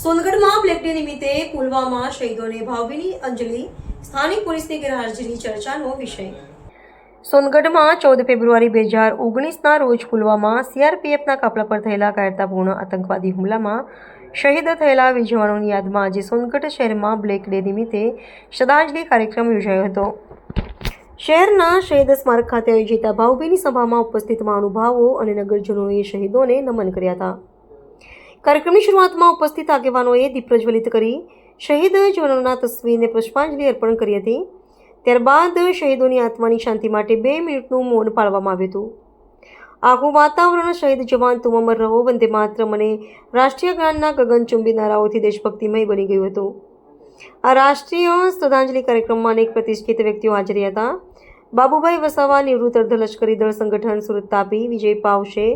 સોનગઢમાં black day નિમિત્તે પુલવામા શહીદોને ભાવભીની અંજલિ, સ્થાનિક પોલીસની ગેરહાજરી ચર્ચાનો વિષય. સોનગઢમાં ચૌદ ફેબ્રુઆરી બે હજાર ઓગણીસના રોજ પુલવામા સીઆરપીએફના કાફલા પર થયેલા કાયરતાપૂર્ણ આતંકવાદી હુમલામાં શહીદ થયેલા વીર યાદમાં આજે સોનગઢ શહેરમાં બ્લેક ડે નિમિત્તે શ્રદ્ધાંજલિ કાર્યક્રમ યોજાયો હતો. શહેરના શહીદ સ્મારક ખાતે આયોજિત ભાવભીની સભામાં ઉપસ્થિત મહાનુભાવો અને નગરજનોએ શહીદોને નમન કર્યા હતા. કાર્યક્રમની શરૂઆતમાં ઉપસ્થિત આગેવાનોએ દીપ પ્રજ્વલિત કરી શહીદ જવાનોના તસવીરને પુષ્પાંજલિ અર્પણ કરી હતી. ત્યારબાદ શહીદોની આત્માની શાંતિ માટે બે મિનિટનું મૌન પાળવામાં આવ્યું હતું. આખું વાતાવરણ શહીદ જવાન તું અમર રહો, વંદે માત્ર અને રાષ્ટ્રીય ગાનના ગગનચુંબી નારાઓથી દેશભક્તિમય બની ગયું હતું. આ રાષ્ટ્રીય શ્રદ્ધાંજલિ કાર્યક્રમમાં અનેક પ્રતિષ્ઠિત વ્યક્તિઓ હાજર હતા. બાબુભાઈ વસાવા, નિવૃત્ત અર્ધલશ્કરી દળ સંગઠન સુરત તાપી, વિજય પાવશે,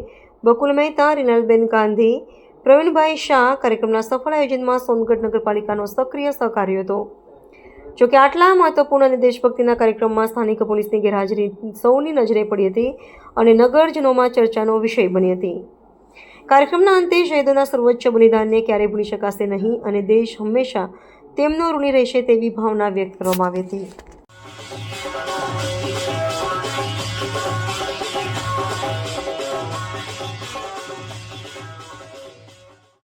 બકુલ મહેતા, રિનાલબેન ગાંધી પ્રવીણભાઈ શાહ કાર્યક્રમના સફળ આયોજનમાં સોનગઢ નગરપાલિકાનો સક્રિય સહકાર્ય હતો. જોકે આટલા મહત્વપૂર્ણ અને દેશભક્તિના કાર્યક્રમમાં સ્થાનિક પોલીસની ગેરહાજરી સૌની નજરે પડી હતી અને નગરજનોમાં ચર્ચાનો વિષય બની હતી. કાર્યક્રમના અંતે શહીદોના સર્વોચ્ચ બલિદાનને ક્યારેય ભૂલી શકાશે નહીં અને દેશ હંમેશા તેમનો ઋણી રહેશે તેવી ભાવના વ્યક્ત કરવામાં આવી હતી.